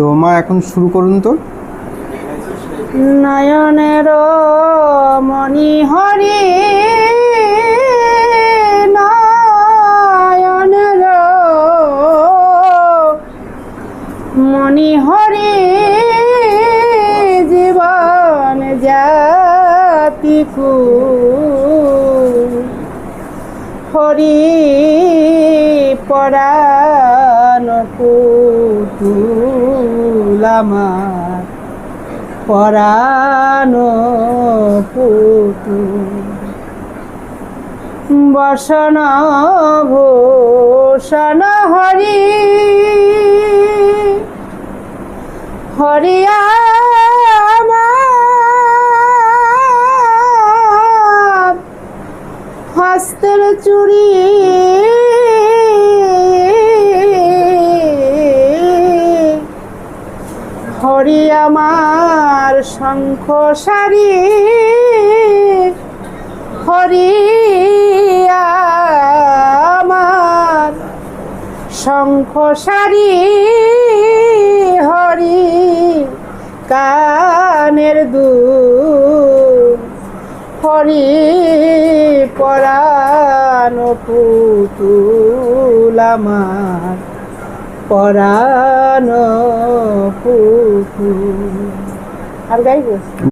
তো মা, এখন শুরু করুন তো। নয়নের মণি হরি, নয়নের মণি হরি, জীবন জাতিকু হরি পরাণ পুতুল আমার পরাণ পুতু। বসন ভূষণ হরি হরিয়া হস্তের চুড়ি হরি আমার শঙ্খ সারি। হরি আমার শঙ্খ সারি। হরি কানের দু হরি পরাণ পুতুল আমার। পরাণ পুকুর আর গাইব?